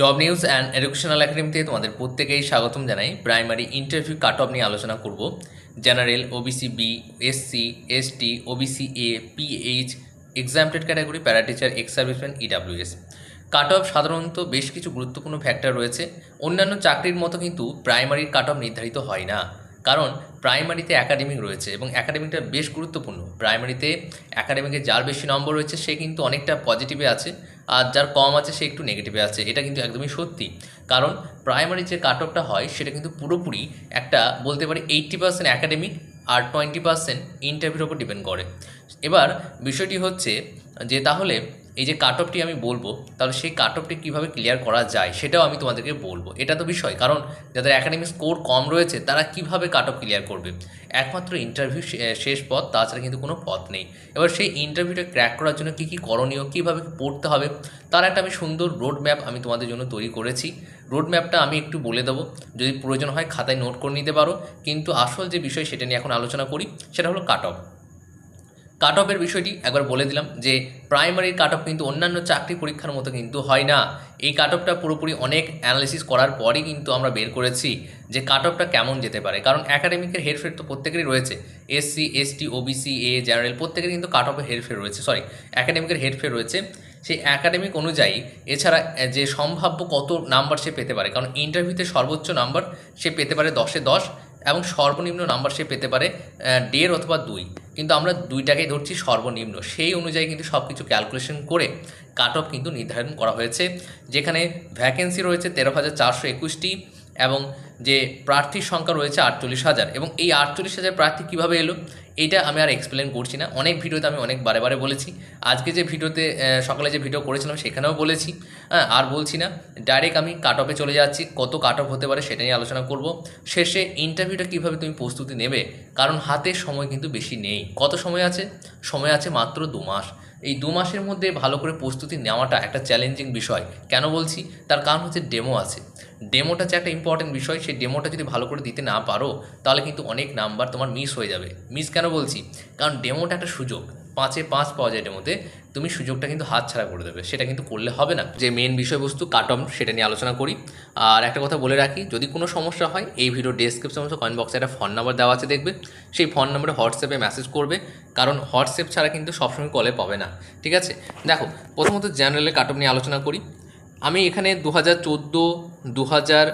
Job news and educational একাডেমিতে তোমাদের প্রত্যেকেই স্বাগতম জানাই। প্রাইমারি ইন্টারভিউ কাট অফ নিয়ে আলোচনা করব। General, OBC, B, SC, ST, OBC, A, PH exempted category, para teacher, ex serviceman, EWS. Cut off সাধারণত বেশ কিছু গুরুত্বপূর্ণ ফ্যাক্টর রয়েছে। অন্যান্য চাকরির মতো কিন্তু প্রাইমারির কাট অফ নির্ধারিত হয় না। কারণ প্রাইমারিতে একাডেমিক রয়েছে এবং একাডেমিকটা বেশ গুরুত্বপূর্ণ। প্রাইমারিতে একাডেমিকে যার বেশি নম্বর রয়েছে, সে কিন্তু অনেকটা পজিটিভে আছে, আর যার কম আছে, সে একটু নেগেটিভে আছে। এটা কিন্তু একদমই সত্যি। কারণ প্রাইমারি যে কাট অফটা হয়, সেটা কিন্তু পুরোপুরি একটা বলতে পারি এইট্টি পার্সেন্ট একাডেমিক আর টোয়েন্টি পার্সেন্ট ইন্টারভিউর ওপর ডিপেন্ড করে। এবার বিষয়টি হচ্ছে যে তাহলে এই যে কাট অফটি আমি বলব, তাহলে সেই কাট অফটি কীভাবে ক্লিয়ার করা যায় সেটাও আমি তোমাদেরকে বলব। এটা তো বিষয়, কারণ যাদের একাডেমিক স্কোর কম রয়েছে, তারা কীভাবে কাট অফ ক্লিয়ার করবে? একমাত্র ইন্টারভিউ শেষ পথ, তাছাড়া কিন্তু কোনো পথ নেই। এবার সেই ইন্টারভিউটা ক্র্যাক করার জন্য কী কী করণীয়, কীভাবে পড়তে হবে, তার একটা আমি সুন্দর রোড ম্যাপ আমি তোমাদের জন্য তৈরি করেছি। রোড ম্যাপটা আমি একটু বলে দেবো, যদি প্রয়োজন হয় খাতায় নোট করে নিতে পারো। কিন্তু আসল যে বিষয় সেটা নিয়ে এখন আলোচনা করি, সেটা হলো কাট অফ কাট অফের বিষয়টি একবার বলে দিলাম যে প্রাইমারির কাট অফ কিন্তু অন্যান্য চাকরি পরীক্ষার মতো কিন্তু হয় না। এই কাট অফটা পুরোপুরি অনেক অ্যানালিসিস করার পরই কিন্তু আমরা বের করেছি যে কাট অফটা কেমন যেতে পারে। কারণ একাডেমিকের হেরফের তো প্রত্যেকেরই রয়েছে। SC ST OBC A general প্রত্যেকের কিন্তু কাট অফের হেরফের রয়েছে। সরি একাডেমিকের হেরফের রয়েছে। সেই একাডেমিক অনুযায়ী এছাড়া যে সম্ভাব্য কত নাম্বার সে পেতে পারে, কারণ ইন্টারভিউতে সর্বোচ্চ নাম্বার সে পেতে পারে দশে দশ এবং সর্বনিম্ন নাম্বার সে পেতে পারে দেড় অথবা দুই। কিন্তু আমরা দুইটাকেই ধরছি সর্বনিম্ন। সেই অনুযায়ী কিন্তু সব কিছু ক্যালকুলেশন করে কাট অফ কিন্তু নির্ধারণ করা হয়েছে, যেখানে ভ্যাকেন্সি রয়েছে তেরো হাজার চারশো একুশটি এবং যে প্রার্থীর সংখ্যা রয়েছে আটচল্লিশ হাজার। এবং এই আটচল্লিশ হাজার প্রার্থী কীভাবে এলো? এইটা আমি আর এক্সপ্লেন করছি না। অনেক ভিডিওতে আমি অনেক বারে বারে বলেছি। আজকে যে ভিডিওতে সকালে যে ভিডিও করেছিলাম সেখানেও বলেছি। হ্যাঁ আর বলছি না ডাইরেক্ট আমি কাট অফে চলে যাচ্ছি। কত কাট অফ হতে পারে সেটা নিয়ে আলোচনা করব। শেষে ইন্টারভিউটা কীভাবে তুমি প্রস্তুতি নেবে? কারণ হাতে সময় কিন্তু বেশি নেই। কত সময় আছে? সময় আছে মাত্র দু মাস। এই দু মাসের মধ্যে ভালো করে প্রস্তুতি নেওয়াটা একটা চ্যালেঞ্জিং বিষয়। কেন বলছি? তার কারণ হচ্ছে ডেমো আছে। ডেমোটা যে একটা ইম্পর্টেন্ট বিষয়, সেই ডেমোটা যদি ভালো করে দিতে না পারো, তাহলে কিন্তু অনেক নাম্বার তোমার মিস হয়ে যাবে। মিস কেন বলছি? কারণ ডেমোটা একটা সুযোগ। পাঁচে পাঁচ পাওয়া যায় এটার মধ্যে, তুমি সুযোগটা কিন্তু হাতছাড়া করে দেবে। সেটা কিন্তু করলে হবে না। যে মেন বিষয়বস্তু কাটম সেটা নিয়ে আলোচনা করি। আর একটা কথা বলে রাখি, যদি কোনো সমস্যা হয়, এই ভিডিও ডেসক্রিপশন কমেন্ট বক্সে একটা ফোন নাম্বার দেওয়া আছে দেখবে। সেই ফোন নাম্বারে হোয়াটসঅ্যাপে মেসেজ করবে। কারণ হোয়াটসঅ্যাপ ছাড়া কিন্তু সবসময় কলে পাবে না। ঠিক আছে? দেখো, প্রথমত জেনারেলে কাট অফ নিয়ে আলোচনা করি। আমি এখানে দু হাজার চোদ্দ দু হাজার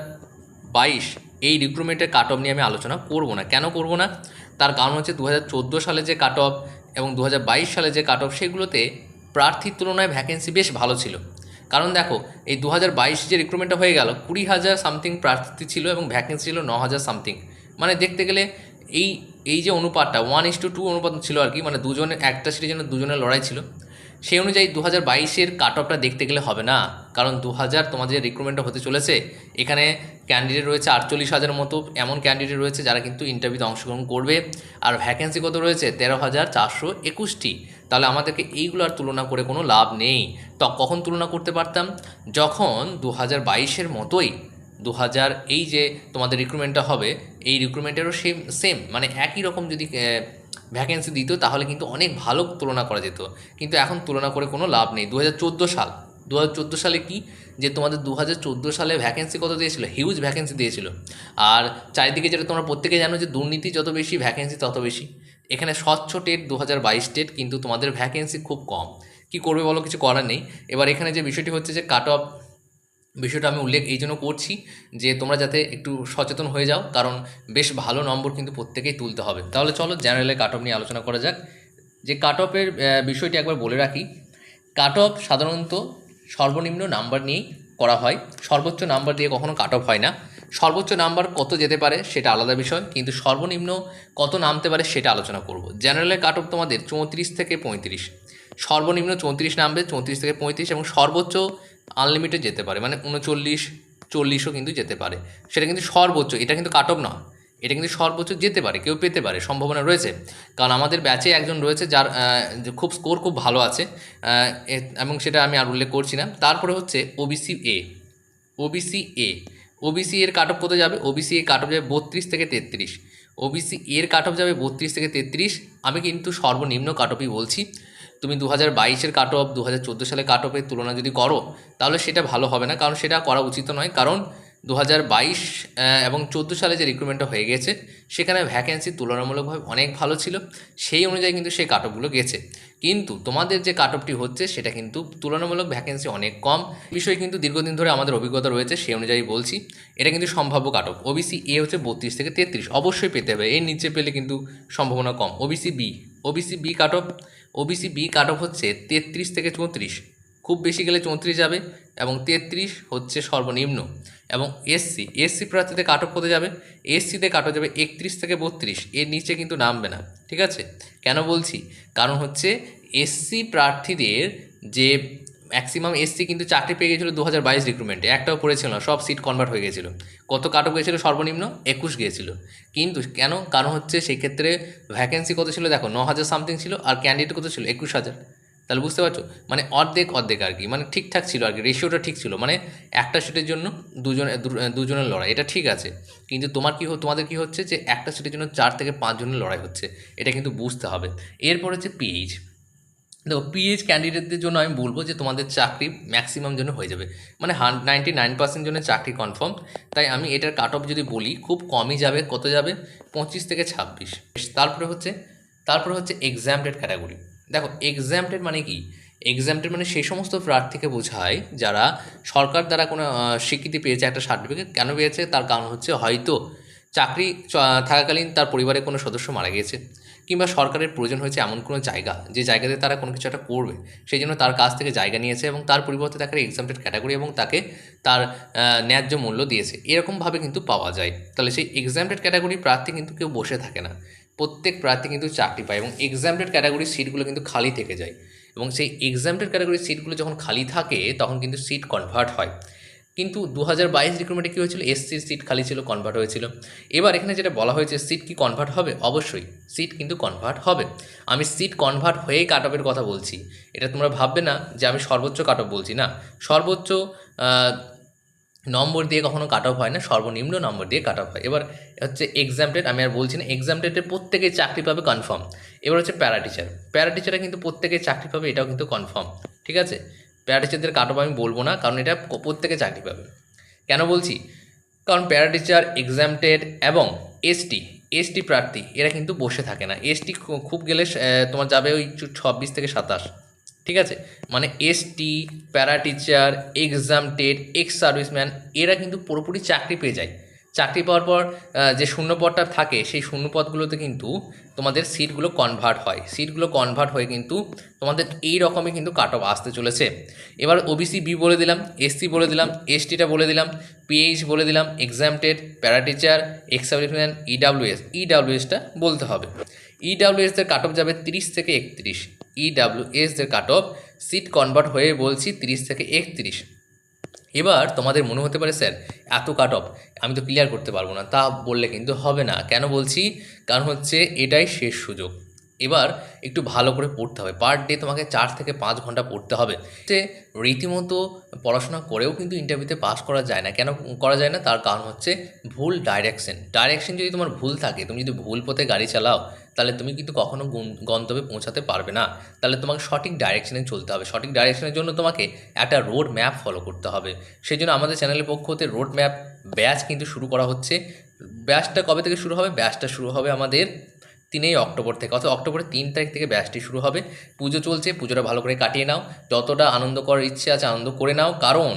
বাইশ এই রিক্রুটমেন্টের কাট অফ নিয়ে আমি আলোচনা করব না। কেন করব না? তার কারণ হচ্ছে দু হাজার চোদ্দ সালে যে কাট অফ এবং দু হাজার বাইশ সালে যে কাট অফ সেগুলোতে প্রার্থীর তুলনায় ভ্যাকেন্সি বেশ ভালো ছিল। কারণ দেখো, এই দু হাজার বাইশ যে রিক্রুটমেন্টটা হয়ে গেল, কুড়ি হাজার সামথিং প্রার্থী ছিল এবং ভ্যাকেন্সি ছিল ন হাজার সামথিং মানে দেখতে গেলে এই এই যে অনুপাতটা ওয়ান ইস টু টু অনুপাত ছিল আর কি মানে দুজনের, একটা সিটের জন্য দুজনের লড়াই ছিল। সেই অনুযায়ী দু হাজার বাইশের কাট অফটা দেখতে গেলে হবে না। কারণ দু হাজার তোমাদের যে রিক্রুটমেন্টটা হতে চলেছে, এখানে ক্যান্ডিডেট রয়েছে আটচল্লিশ হাজার মতো, এমন ক্যান্ডিডেট রয়েছে যারা কিন্তু ইন্টারভিউতে অংশগ্রহণ করবে। আর ভ্যাকেন্সি কত রয়েছে? তেরো হাজার চারশো একুশটি। তাহলে আমাদেরকে এইগুলো আর তুলনা করে কোনো লাভ নেই। তো কখন তুলনা করতে পারতাম? যখন দু হাজার বাইশের মতোই, দু হাজার এই যে তোমাদের রিক্রুটমেন্টটা হবে, এই রিক্রুটমেন্টেরও সেম সেম মানে একই রকম যদি ভ্যাকেন্সি দিত, তাহলে কিন্তু অনেক ভালো তুলনা করা যেত। কিন্তু এখন তুলনা করে কোনো লাভ নেই। দু হাজার চোদ্দ সাল দু হাজার চোদ্দ সালে কি? যে তোমাদের দু হাজার চোদ্দ সালে ভ্যাকেন্সি কত দিয়েছিল? হিউজ ভ্যাকেন্সি দিয়েছিল। আর চারিদিকে যেটা তোমরা প্রত্যেকে জানো যে দুর্নীতি যত বেশি ভ্যাকেন্সি তত বেশি। এখানে স্বচ্ছ টেট দু হাজার বাইশ টেট, কিন্তু তোমাদের ভ্যাকেন্সি খুব কম। কি করবে বলো? কিছু করার নেই। এবার এখানে যে বিষয়টি হচ্ছে যে কাট অফ বিষয়টা আমি উল্লেখ এই জন্য করছি যে তোমরা যাতে একটু সচেতন হয়ে যাও, কারণ বেশ ভালো নম্বর কিন্তু প্রত্যেকেই তুলতে হবে। তাহলে চলো জেনারেলে কাট অফ নিয়ে আলোচনা করা যাক। যে কাট অফের বিষয়টি একবার বলে রাখি। কাট অফ সাধারণত সর্বনিম্ন নাম্বার নিয়েই করা হয়। সর্বোচ্চ নাম্বার দিয়ে কখনো কাট অফ হয় না। সর্বোচ্চ নাম্বার কত যেতে পারে সেটা আলাদা বিষয়, কিন্তু সর্বনিম্ন কত নামতে পারে সেটা আলোচনা করব। জেনারেলে কাট অফ তোমাদের চৌত্রিশ থেকে পঁয়ত্রিশ। সর্বনিম্ন চৌত্রিশ নামবে, চৌত্রিশ থেকে পঁয়ত্রিশ এবং সর্বোচ্চ আনলিমিটেড যেতে পারে। মানে উনচল্লিশ, চল্লিশও কিন্তু যেতে পারে। সেটা কিন্তু সর্বোচ্চ, এটা কিন্তু কাট অফ না এটা কিন্তু সর্বোচ্চ যেতে পারে, কেউ পেতে পারে, সম্ভাবনা রয়েছে। কারণ আমাদের ব্যাচে একজন রয়েছে যার খুব স্কোর খুব ভালো আছে এ- এবং সেটা আমি আর উল্লেখ করছি না। তারপরে হচ্ছে OBC A OBC A OBC এর কাট অফ কোথায় যাবে ওবিসি এর কাট অফ যাবে? বত্রিশ থেকে তেত্রিশ। ওবিসি এর কাট অফ যাবে বত্রিশ থেকে তেত্রিশ। আমি কিন্তু সর্বনিম্ন কাট অফই বলছি। তুমি দু হাজার বাইশের কাট অফ দু হাজার চোদ্দ সালে কাট অফের তুলনা যদি করো, তাহলে সেটা ভালো হবে না, কারণ সেটা করা উচিত নয়। কারণ দু বাইশ এবং চোদ্দ সালে যে রিক্রুটমেন্টটা হয়ে গেছে সেখানে ভ্যাকেন্সি তুলনামূলকভাবে অনেক ভালো ছিল। সেই অনুযায়ী কিন্তু সেই কাট অফগুলো গেছে। কিন্তু তোমাদের যে কাট অফটি হচ্ছে, সেটা কিন্তু তুলনামূলক ভ্যাকেন্সি অনেক কম। বিষয়ে কিন্তু দীর্ঘদিন ধরে আমাদের অভিজ্ঞতা রয়েছে, সেই অনুযায়ী বলছি। এটা কিন্তু সম্ভাব্য কাট অফ ওবিসি এ হচ্ছে বত্রিশ থেকে তেত্রিশ। অবশ্যই পেতে হবে। এর নিচে পেলে কিন্তু সম্ভাবনা কম। OBC B OBC B cut off OBC B cut off হচ্ছে তেত্রিশ থেকে চৌত্রিশ। খুব বেশি গেলে চৌত্রিশ যাবে এবং তেত্রিশ হচ্ছে সর্বনিম্ন এবং এসসি এসসি প্রার্থীতে কাট অফ হতে যাবে এসসিতে কাট যাবে একত্রিশ থেকে বত্রিশ, এর নিচে কিন্তু নামবে না, ঠিক আছে? কেন বলছি? কারণ হচ্ছে এসসি প্রার্থীদের যে ম্যাক্সিমাম এসসি কিন্তু চাকরি পেয়ে গেছিল দু হাজার বাইশ রিক্রুটমেন্টে একটাও পড়েছিল না, সব সিট কনভার্ট হয়ে গেছিল। কত কাট অফ গিয়েছিল সর্বনিম্ন একুশ গিয়েছিল কিন্তু কেন? কারণ হচ্ছে সেক্ষেত্রে ভ্যাকেন্সি কত ছিল? দেখো ন হাজার সামথিং ছিল আর ক্যান্ডিডেট কত ছিল? একুশ হাজার। তাহলে বুঝতে পারছ? মানে অর্ধেক অর্ধেক আর কি মানে ঠিকঠাক ছিল আর কি রেশিওটা ঠিক ছিল মানে একটা সিটের জন্য দুজন দুজনের লড়াই, এটা ঠিক আছে। কিন্তু তোমার কি তোমাদের কি হচ্ছে যে একটা সিটের জন্য চার থেকে পাঁচজনের লড়াই হচ্ছে, এটা কিন্তু বুঝতে হবে। এরপর হচ্ছে পিএইচ দেখো পিএইচ ক্যান্ডিডেটদের জন্য আমি বলব যে তোমাদের চাকরি ম্যাক্সিমাম জন্য হয়ে যাবে। মানে হান নাইনটি নাইন পার্সেন্ট জন্য চাকরি কনফার্ম তাই আমি এটার কাট অফ যদি বলি, খুব কমই যাবে, কত যাবে? পঁচিশ থেকে ছাব্বিশ। তারপরে হচ্ছে তারপরে হচ্ছে এক্সামটেড ক্যাটাগরি দেখো এক্সামটেড মানে কি? এক্সামটেড মানে সেই সমস্ত প্রার্থীকে বোঝায় যারা সরকার দ্বারা কোনো স্বীকৃতি পেয়েছে একটা সার্টিফিকেট কেন পেয়েছে? তার কারণ হচ্ছে হয়তো চাকরি থাকাকালীন তার পরিবারের কোনো সদস্য মারা গিয়েছে কিংবা সরকারের প্রয়োজন হয়েছে এমন কোনো জায়গা যে জায়গাতে তারা কোনো কিছু একটা করবে। সেই জন্য তার কাছ থেকে জায়গা নিয়েছে এবং তার পরিবর্তে তাকে এক্সামটেড ক্যাটাগরি এবং তাকে তার ন্যায্য মূল্য দিয়েছে। এরকমভাবে কিন্তু পাওয়া যায়। তাহলে সেই এক্সামটেড ক্যাটাগরি প্রার্থী কিন্তু কেউ বসে থাকে না। প্রত্যেক প্রার্থী কিন্তু চাকরি পায় এবং এক্সামটেড ক্যাটাগরির সিটগুলো কিন্তু খালি থেকে যায়। এবং সেই এক্সামটেড ক্যাটাগরির সিটগুলো যখন খালি থাকে, তখন কিন্তু সিট কনভার্ট হয়। কিন্তু দু হাজার বাইশ রিক্রুটমেন্টে কী হয়েছিল? এসসির সিট খালি ছিল কনভার্ট হয়েছিল। এবার এখানে যেটা বলা হয়েছে সিট কি কনভার্ট হবে? অবশ্যই সিট কিন্তু কনভার্ট হবে। আমি সিট কনভার্ট হয়েই কাট কথা বলছি। এটা তোমরা ভাববে না যে আমি সর্বোচ্চ কাট বলছি না। সর্বোচ্চ নম্বর দিয়ে কখনো কাট অফ হয় না, সর্বনিম্ন নম্বর দিয়ে কাট অফ হয়। এবার হচ্ছে এক্সামটেড আমি আর বলছি না এক্সামটেডের প্রত্যেকেই চাকরি পাবে কনফার্ম এবার হচ্ছে প্যারা টিচার প্যারা কিন্তু প্রত্যেকেই চাকরি পাবে, এটাও কিন্তু কনফার্ম ঠিক আছে? প্যারা টিচারদের কাট অফ আমি বলব না, কারণ এটা প্রত্যেকে চাকরি পাবে। কেন বলছি? কারণ প্যারা টিচার এক্সামটেড এবং এসটি এসটি প্রার্থী, এরা কিন্তু বসে থাকে না। এসটি খুব গেলে তোমার যাবে ওই ছাব্বিশ থেকে সাতাশ। ঠিক আছে? মানে ST para teacher exempted x serviceman এরা কিন্তু পুরোপুরি চাকরি পেয়ে যায়। চাকরি পাওয়ার পর যে শূন্যপদটা থাকে, সেই শূন্যপদগুলোতে কিন্তু তোমাদের সিটগুলো কনভার্ট হয়। সিটগুলো কনভার্ট হয়ে কিন্তু তোমাদের এই রকমই কিন্তু কাট অফ আসতে চলেছে। এবার ওবিসি বি বলে দিলাম এসসি বলে দিলাম এসটিটা বলে দিলাম পিএইচ বলে দিলাম exempted para teacher ex serviceman EWS ইডাব্লিউএসটা বলতে হবে। ইডাব্লিউএসদের কাট অফ যাবে তিরিশ থেকে একত্রিশ। ইডাব্লিউএসদের কাট অফ সিট কনভার্ট হয়ে বলছি তিরিশ থেকে একত্রিশ। এবার তোমাদের মনে হতে পারে, স্যার, এত কাট অফ আমি তো ক্লিয়ার করতে পারব না, তা বললে কিন্তু হবে না। কেন বলছি? কারণ হচ্ছে এটাই শেষ সুযোগ। এবার একটু ভালো করে পড়তে হবে। পার ডে তোমাকে চার থেকে পাঁচ ঘণ্টা পড়তে হবে। যে রীতিমতো পড়াশোনা করেও কিন্তু ইন্টারভিউতে পাস করা যায় না। কেন করা যায় না? তার কারণ হচ্ছে ভুল ডাইরেকশন ডাইরেকশন যদি তোমার ভুল থাকে, তুমি যদি ভুল পথে গাড়ি চালাও, তাহলে তুমি কিন্তু কখনো গুন- গন্তব্যে পৌঁছাতে পারবে না। তাহলে তোমাকে সঠিক ডাইরেকশনে চলতে হবে। সঠিক ডাইরেকশনের জন্য তোমাকে একটা রোড ম্যাপ ফলো করতে হবে। সেই জন্য আমাদের চ্যানেলের পক্ষ হতে রোড ম্যাপ ব্যাচ কিন্তু শুরু করা হচ্ছে। ব্যাচটা কবে থেকে শুরু হবে? ব্যাচটা শুরু হবে আমাদের তিনই অক্টোবর থেকে, অর্থাৎ অক্টোবরের তিন তারিখ থেকে ব্যাচটি শুরু হবে। পুজো চলছে, পুজোটা ভালো করে কাটিয়ে নাও। যতটা আনন্দ করার ইচ্ছে আছে আনন্দ করে নাও, কারণ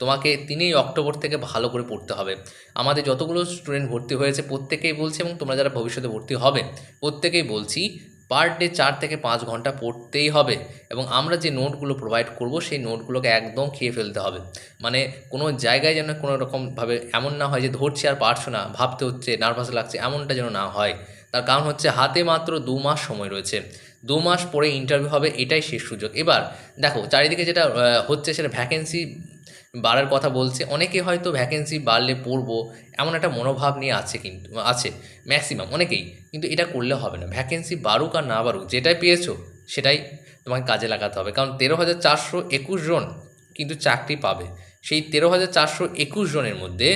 তোমাকে তিনই অক্টোবর থেকে ভালো করে পড়তে হবে। আমাদের যতগুলো স্টুডেন্ট ভর্তি হয়েছে, প্রত্যেকেই বলছে এবং তোমরা যারা ভবিষ্যতে ভর্তি হবে, প্রত্যেকেই বলছি পার ডে চার থেকে পাঁচ ঘণ্টা পড়তেই হবে এবং আমরা যে নোটগুলো প্রোভাইড করব, সেই নোটগুলোকে একদম খেয়ে ফেলতে হবে। মানে কোনো জায়গায় যেন কোনো রকমভাবে এমন না হয় যে ধরছি আর পারছ না, ভাবতে হচ্ছে নার্ভাস লাগছে, এমনটা যেন না হয়। তার কারণ হচ্ছে হাতে মাত্র দু মাস সময় রয়েছে। দু মাস পরে ইন্টারভিউ হবে, এটাই শেষ সুযোগ। এবার দেখো, চারিদিকে যেটা হচ্ছে সেটা ভ্যাকেন্সি বাড়ার কথা বলছে। অনেকে হয়তো ভ্যাকেন্সি বাড়লে পড়ব, এমন একটা মনোভাব নিয়ে আছে কিন্তু, আছে ম্যাক্সিমাম অনেকেই। কিন্তু এটা করলে হবে না। ভ্যাকেন্সি বাড়ুক আর না বাড়ুক, যেটাই পেয়েছ, সেটাই তোমাকে কাজে লাগাতে হবে। কারণ তেরো হাজার চারশো একুশ জন কিন্তু চাকরি পাবে। সেই তেরো হাজার চারশো একুশ জনের মধ্যে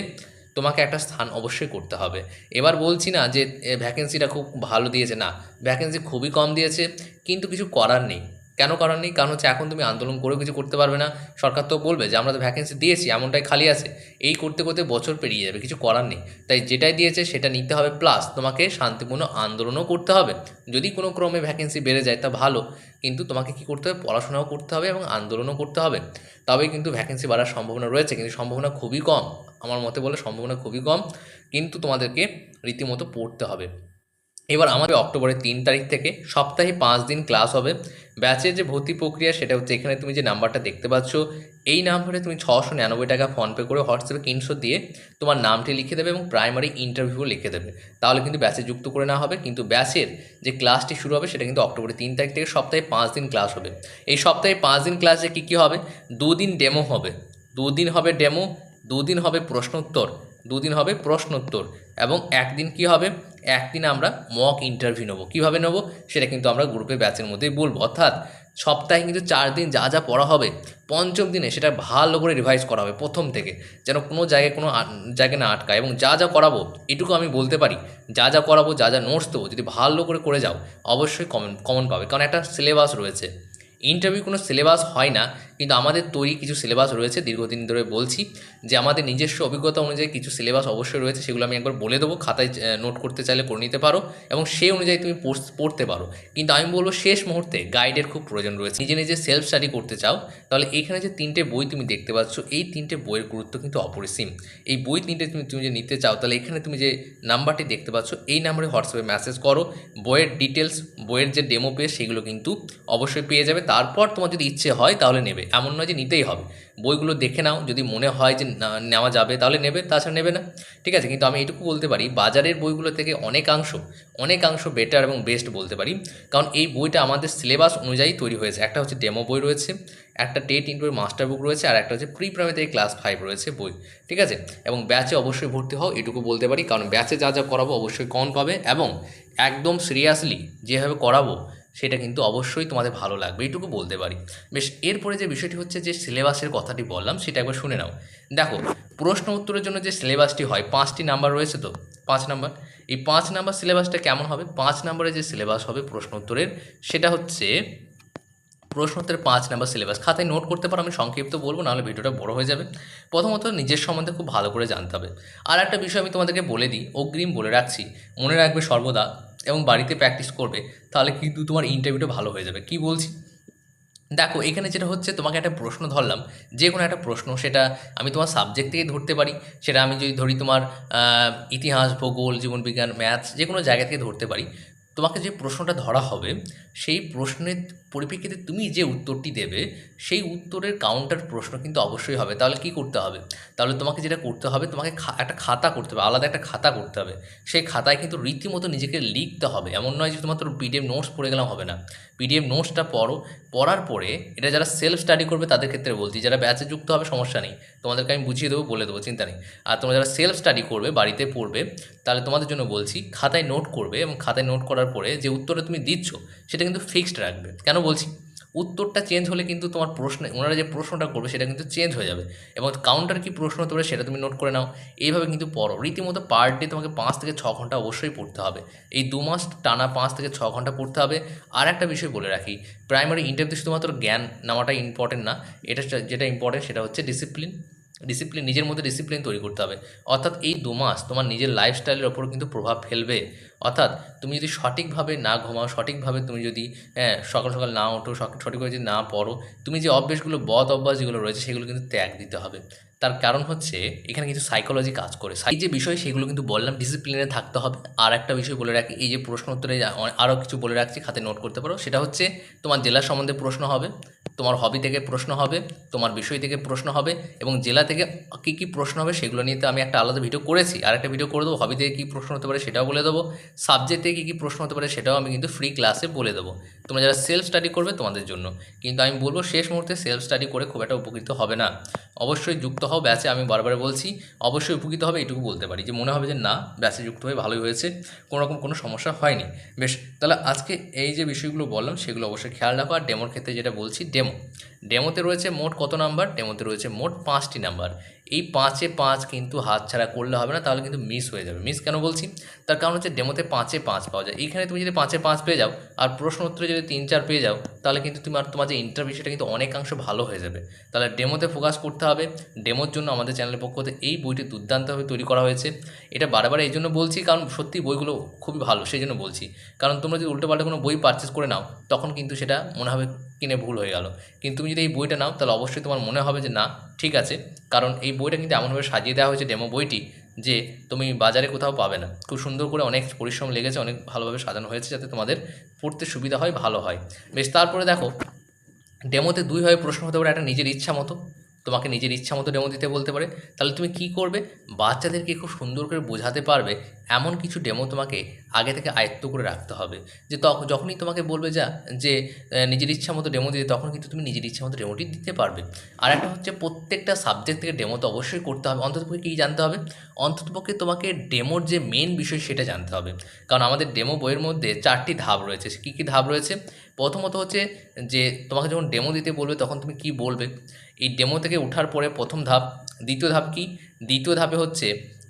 তোমাকে একটা স্থান অবশ্যই করতে হবে। এবার বলছি না যে ভ্যাকেন্সিটা খুব ভালো দিয়েছে, না। ভ্যাকেন্সি খুবই কম দিয়েছে, কিন্তু কিছু করার নেই। কেন করার নেই? কারণ হচ্ছে এখন তুমি আন্দোলন করেও কিছু করতে পারবে না। সরকার তো বলবে যে, আমরা তো ভ্যাকেন্সি দিয়েছি, এমনটাই খালি আছে। এই করতে করতে বছর পেরিয়ে যাবে, কিছু করার নেই। তাই যেটাই দিয়েছে সেটা নিতে হবে প্লাস তোমাকে শান্তিপূর্ণ আন্দোলনও করতে হবে। যদি কোনো ক্রমে ভ্যাকেন্সি বেড়ে যায়, তা ভালো। কিন্তু তোমাকে কি করতে হবে? পড়াশোনাও করতে হবে এবং আন্দোলনও করতে হবে। তবেই কিন্তু ভ্যাকেন্সি বাড়ার সম্ভাবনা রয়েছে, কিন্তু সম্ভাবনা খুবই কম। আমার মতে বলে সম্ভাবনা খুবই কম, কিন্তু তোমাদেরকে রীতিমতো পড়তে হবে। এবার আমাদের অক্টোবরের তিন তারিখ থেকে সপ্তাহে পাঁচ দিন ক্লাস হবে। ব্যাচের যে ভর্তি প্রক্রিয়া সেটা হচ্ছে এখানে তুমি যে নাম্বারটা দেখতে পাচ্ছ, এই নাম্বারে তুমি ছশো নিরানব্বই টাকা ফোনপে করে হোয়াটসঅ্যাপে তিনশো দিয়ে তোমার নামটি লিখে দেবে এবং প্রাইমারি ইন্টারভিউ লিখে দেবে। তাহলে কিন্তু ব্যাচে যুক্ত করে নেওয়া হবে, কিন্তু ব্যাচের যে ক্লাসটি শুরু হবে সেটা কিন্তু অক্টোবরের তিন তারিখ থেকে সপ্তাহে পাঁচ দিন ক্লাস হবে। এই সপ্তাহে পাঁচ দিন ক্লাসে কী কী হবে? দুদিন ডেমো হবে। দুদিন হবে ডেমো দুদিন হবে প্রশ্নোত্তর, দুদিন হবে প্রশ্নোত্তর এবং একদিন কি হবে? একদিন আমরা মক ইন্টারভিউ নেব। কীভাবে নেব? সেটা কিন্তু আমরা গ্রুপে ব্যাচের মধ্যেই বলব। অর্থাৎ সপ্তাহে কিন্তু চার দিন যা যা পড়া হবে, পঞ্চম দিনে সেটা ভালো করে রিভাইজ করা হবে প্রথম থেকে, যেন কোনো জায়গায় কোনো জায়গায় না আটকায় এবং যা যা করাবো, এটুকু আমি বলতে পারি। যা যা করাবো, যা যা নোটস দেবো, যদি ভালো করে করে যাও, অবশ্যই কমন কমন পাবে। কারণ একটা সিলেবাস রয়েছে। ইন্টারভিউ কোনো সিলেবাস হয় না কিন্তু আমাদের তৈরি কিছু সিলেবাস রয়েছে, দীর্ঘদিন ধরে বলছি, যে আমাদের নিজস্ব অভিজ্ঞতা অনুযায়ী কিছু সিলেবাস অবশ্যই রয়েছে, সেগুলো আমি একবার বলে দেবো, খাতায় নোট করতে চাইলে করে নিতে পারো, এবং সেই অনুযায়ী তুমি পড়তে পারো। কিন্তু আমি বলব শেষ মুহূর্তে গাইডের খুব প্রয়োজন রয়েছে। নিজে নিজে সেলফ স্টাডি করতে চাও, তাহলে এখানে যে তিনটে বই তুমি দেখতে পাচ্ছ, এই তিনটে বইয়ের গুরুত্ব কিন্তু অপরিসীম। এই বই তিনটে তুমি তুমি যে নিতে চাও, তাহলে এখানে তুমি যে নাম্বারটি দেখতে পাচ্ছ, এই নাম্বারে হোয়াটসঅ্যাপে মেসেজ করো, বইয়ের ডিটেলস বইয়ের যে ডেমো পেজ সেগুলো কিন্তু অবশ্যই পেয়ে যাবে। তারপর তোমার যদি ইচ্ছে হয়, তাহলে নেবে। এমন নয় যে নিতেই হবে। বইগুলো দেখে নাও, যদি মনে হয় যে নেওয়া যাবে তাহলে নেবে, তাছাড়া নেবে না। ঠিক আছে, কিন্তু আমি এটুকু বলতে পারি, বাজারের বইগুলো থেকে অনেকাংশ অনেকাংশ বেটার এবং বেস্ট বলতে পারি। কারণ এই বইটা আমাদের সিলেবাস অনুযায়ী তৈরি হয়েছে। একটা হচ্ছে ডেমো বই রয়েছে, একটা টেট ইন্টারভিউ মাস্টার বুক রয়েছে, আর একটা হচ্ছে প্রি প্রাইমারি ক্লাস ফাইভ রয়েছে বই। ঠিক আছে? এবং ব্যাচে অবশ্যই ভর্তি হও এটুকু বলতে পারি। কারণ ব্যাচে যা যা করাবো অবশ্যই কম পাবে এবং একদম সিরিয়াসলি যেভাবে করাবো সেটা কিন্তু অবশ্যই তোমাদের ভালো লাগবে, এইটুকু বলতে পারি। বেশ, এরপরে যে বিষয়টি হচ্ছে যে সিলেবাসের কথাটি বললাম, সেটা একবার শুনে নাও। দেখো, প্রশ্ন উত্তরের জন্য যে সিলেবাসটি হয়, পাঁচটি নাম্বার রয়েছে তো? পাঁচ নাম্বার। এই পাঁচ নাম্বার সিলেবাসটা কেমন হবে? পাঁচ নাম্বারে যে সিলেবাস হবে প্রশ্ন উত্তরের, সেটা হচ্ছে প্রশ্নোত্তরের পাঁচ নাম্বার সিলেবাস। খাতায় নোট করতে পারো, আমি সংক্ষিপ্ত বলব, নাহলে ভিডিওটা বড় হয়ে যাবে। প্রথমত, নিজের সম্বন্ধে খুব ভালো করে জানতে হবে। আর একটা বিষয় আমি তোমাদেরকে বলে দিই, অগ্রিম বলে রাখছি, মনে রাখবে সর্বদা এবং বাড়িতে প্র্যাকটিস করবে, তাহলে কিন্তু তোমার ইন্টারভিউটা ভালো হয়ে যাবে। কি বলছি? দেখো, এখানে যেটা হচ্ছে, তোমাকে একটা প্রশ্ন ধরলাম, যে কোনো একটা প্রশ্ন, সেটা আমি তোমার সাবজেক্ট থেকে ধরতে পারি, সেটা আমি যদি ধরি তোমার ইতিহাস, ভূগোল, জীবনবিজ্ঞান ম্যাথস যে কোনো জায়গা থেকে ধরতে পারি। তোমাকে যে প্রশ্নটা ধরা হবে, সেই প্রশ্নের পরিপ্রেক্ষিতে তুমি যে উত্তরটি দেবে, সেই উত্তরের কাউন্টার প্রশ্ন কিন্তু অবশ্যই হবে। তাহলে কি করতে হবে? তাহলে তোমাকে যেটা করতে হবে, তোমাকে একটা খাতা করতে হবে, আলাদা একটা খাতা করতে হবে। সেই খাতায় কিন্তু রীতিমতো নিজেকে লিখতে হবে। এমন নয় যে তোমার পিডিএফ নোটস পড়ে গেলাম হবে না। পিডিএফ নোটসটা পড়ো, পড়ার পরে এটা যারা সেলফ স্টাডি করবে তাদের ক্ষেত্রে বলছি, যারা ব্যাচে যুক্ত হবে সমস্যা নেই। তোমাদেরকে আমি বুঝিয়ে দেবো, বলে দেবো, চিন্তা নেই। আর তোমরা যারা সেলফ স্টাডি করবে, বাড়িতে পড়বে, তাহলে তোমাদের জন্য বলছি, খাতায় নোট করবে এবং খাতায় নোট করার পরে যে উত্তরটা তুমি দিচ্ছ, সেটা কিন্তু ফিক্সড রাখবে। কেন বলছি? উত্তরটা চেঞ্জ হলে কিন্তু তোমার প্রশ্নে, ওনারা যে প্রশ্নটা করবে, সেটা কিন্তু চেঞ্জ হয়ে যাবে। এবং কাউন্টার কি প্রশ্ন পারে, সেটা তুমি নোট করে নাও। এইভাবে কিন্তু পড়ো। রীতিমতো পার ডে তোমাকে পাঁচ থেকে ছ ঘণ্টা অবশ্যই পড়তে হবে। এই দু মাস টানা পাঁচ থেকে ছ ঘণ্টা পড়তে হবে। আর একটা বিষয় বলে রাখি প্রাইমারি ইন্টারভিউ শুধুমাত্র জ্ঞান নেওয়াটা ইম্পর্টেন্ট না। এটা যেটা ইম্পর্টেন্ট সেটা হচ্ছে ডিসিপ্লিন ডিসিপ্লিন নিজের মধ্যে ডিসিপ্লিন তৈরি করতে হবে। অর্থাৎ এই দু মাস তোমার নিজের লাইফস্টাইলের ওপর কিন্তু প্রভাব ফেলবে। অর্থাৎ তুমি যদি সঠিকভাবে না ঘুমাও, সঠিকভাবে তুমি যদি হ্যাঁ সকাল সকাল না ওঠো সঠিকভাবে যদি না পড়ো, তুমি যে অভ্যেসগুলো, বদ অভ্যাস যেগুলো রয়েছে, সেগুলো কিন্তু ত্যাগ দিতে হবে। তার কারণ হচ্ছে এখানে কিছু সাইকোলজি কাজ করে। এই যে বিষয়, সেগুলো কিন্তু বললাম ডিসিপ্লিনে থাকতে হবে। আর একটা বিষয় বলে রাখি, এই যে প্রশ্ন উত্তরে আরও কিছু বলে রাখছি, খাতে নোট করতে পারো। সেটা হচ্ছে, তোমার জেলা সম্বন্ধে প্রশ্ন হবে, তোমার হবি থেকে প্রশ্ন হবে, তোমার বিষয় থেকে প্রশ্ন হবে, এবং জেলা থেকে কী কী প্রশ্ন হবে, সেগুলো নিয়ে তো আমি একটা আলাদা ভিডিও করেছি। আর একটা ভিডিও করে দেবো হবি থেকে কী প্রশ্ন হতে পারে সেটাও বলে দেবো। সাবজেক্ট কী কী প্রশ্ন হতে পারে সেটাও আমি কিন্তু ফ্রি ক্লাসে বলে দেবো। তোমরা যারা সেলফ স্টাডি করবে তোমাদের জন্য। কিন্তু আমি বলব, শেষ মুহূর্তে সেলফ স্টাডি করে খুব একটা উপকৃত হবে না। অবশ্যই যুক্ত হও, ব্যাচে আমি বারবার বলছি, অবশ্যই উপকৃত হবে, এটুকু বলতে পারি যে, মনে হবে যে না, ব্যাচে যুক্ত হয়ে ভালোই হয়েছে, কোনো রকম কোনো সমস্যা হয়নি। বেশ, তাহলে আজকে এই যে বিষয়গুলো বললাম, সেগুলো অবশ্যই খেয়াল রাখো। আর ডেমোর ক্ষেত্রে যেটা বলছি, ডেমো। ডেমোতে রয়েছে মোট কত নাম্বার? ডেমোতে রয়েছে মোট পাঁচটি নাম্বার। এই পাঁচে পাঁচ কিন্তু হাতছাড়া করলে হবে না, তাহলে কিন্তু মিস হয়ে যাবে। মিস কেন বলছি? তার কারণ হচ্ছে ডেমোতে পাঁচে পাঁচ পাওয়া যায়। এইখানে তুমি যদি পাঁচে পাঁচ পেয়ে যাও, আর প্রশ্ন উত্তরে যদি তিন চার পেয়ে যাও, তাহলে কিন্তু তোমার তোমার যে ইন্টারভিউ সেটা কিন্তু অনেকাংশ ভালো হয়ে যাবে। তাহলে ডেমোতে ফোকাস করতে হবে। ডেমোর জন্য আমাদের চ্যানেলের পক্ষ থেকে এই বইটি দুর্দান্তভাবে তৈরি করা হয়েছে। এটা বারবার এই জন্য বলছি, কারণ সত্যি বইগুলো খুবই ভালো, সেই জন্য বলছি। কারণ তোমরা যদি উল্টোপাল্টা কোনো বই পারচেস করে নাও, তখন কিন্তু সেটা মনে হবে কিনে ভুল হয়ে গেল। কিন্তু তুমি যদি এই বইটা নাও, তাহলে অবশ্যই তোমার মনে হবে যে না, ঠিক আছে। কারণ এই বইটা কিন্তু এমনভাবে সাজিয়ে দেওয়া হয়েছে ডেমো বইটি, যে তুমি বাজারে কোথাও পাবে না। খুব সুন্দর করে অনেক পরিশ্রম লেগেছে, অনেক ভালোভাবে সাজানো হয়েছে যাতে তোমাদের পড়তে সুবিধা হয়, ভালো হয়। বেশ, তারপরে দেখো ডেমোতে দুইভাবে প্রশ্ন হতে পারে, একটা নিজের ইচ্ছা মতো তোমাকে নিজের ইচ্ছা মতো ডেমো দিতে বলতে পারে, তাহলে তুমি কি করবে? বাচ্চাদেরকে খুব সুন্দর করে বোঝাতে পারবে, এমন কিছু ডেমো তোমাকে আগে থেকে আয়ত্ত করে রাখতে হবে। যে তখন যখনই তোমাকে বলবে যা, যে নিজের ইচ্ছা মতো ডেমো দিতে, তখন কিন্তু তুমি নিজের ইচ্ছা মতো ডেমোটি দিতে পারবে। আর একটা হচ্ছে প্রত্যেকটা সাবজেক্ট থেকে ডেমো তো অবশ্যই করতে হবে। অন্ততপক্ষে কী জানতে হবে? অন্ততপক্ষে তোমাকে ডেমোর যে মেন বিষয় সেটা জানতে হবে। কারণ আমাদের ডেমো বইয়ের মধ্যে চারটি ধাপ রয়েছে। কী কী ধাপ রয়েছে? প্রথমত হচ্ছে যে, তোমাকে যখন ডেমো দিতে বলবে, তখন তুমি কি বলবে? এই ডেমো থেকে ওঠার পরে প্রথম ধাপ, দ্বিতীয় ধাপ কি? দ্বিতীয় ধাপে হচ্ছে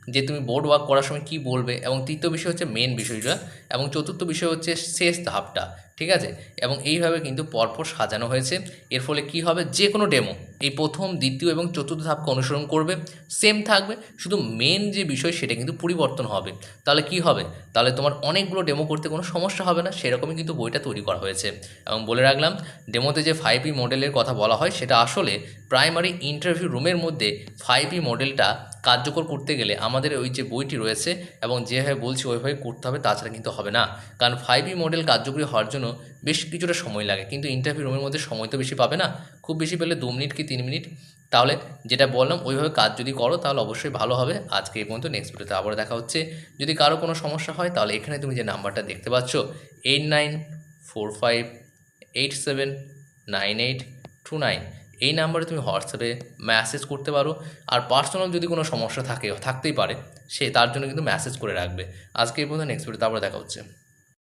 যে তুমি বোর্ড ওয়ার্ক করার সময় কি বলবে এবং তৃতীয় বিষয় হচ্ছে মেন বিষয়টা এবং চতুর্থ বিষয় হচ্ছে শেষ ধাপটা। ঠিক আছে? এবং এইভাবে কিন্তু পরপর সাজানো হয়েছে। এর ফলে কি হবে? যে কোনো ডেমো এই প্রথম, দ্বিতীয় এবং চতুর্থ ধাপকে অনুসরণ করবে। সেম থাকবে, শুধু মেন যে বিষয় সেটা কিন্তু পরিবর্তন হবে। তাহলে কি হবে? তাহলে তোমার অনেকগুলো ডেমো করতে কোনো সমস্যা হবে না, সেরকমই কিন্তু বইটা তৈরি করা হয়েছে। এবং বলে রাখলাম ডেমোতে যে ফাইভ মডেলের কথা বলা হয়, সেটা আসলে প্রাইমারি ইন্টারভিউ রুমের মধ্যে ফাইভ মডেলটা কার্যকর করতে গেলে আমাদের ওই যে বইটি রয়েছে, এবং যেভাবে বলছি ওইভাবে করতে হবে, তাছাড়া কিন্তু হবে না। কারণ ফাইভ মডেল কার্যকরী হওয়ার জন্য বেশ কিছুটা সময় লাগে। কিন্তু ইন্টারভিউ রুমের মধ্যে সময় তো বেশি পাবে না। খুব বেশি পেলে দু মিনিট কি তিন মিনিট? তাহলে যেটা বললাম, ওইভাবে কাজ যদি করো, তাহলে অবশ্যই ভালো হবে। আজকে এই পর্যন্ত নেক্সট ভিডিওতে আবার দেখা হচ্ছে। যদি কারও কোনো সমস্যা হয়, তাহলে এখানে তুমি যে নাম্বারটা দেখতে পাচ্ছ eight nine four five eight seven nine eight two nine এই নাম্বারে তুমি হোয়াটসঅ্যাপে মেসেজ করতে পারো। আর পার্সোনাল যদি কোনো সমস্যা থাকে, থাকতেই পারে, সে তার জন্য কিন্তু মেসেজ করে রাখবে। আজকে এই পর্যন্ত নেক্সট ভিডিওতে আবার দেখা হচ্ছে।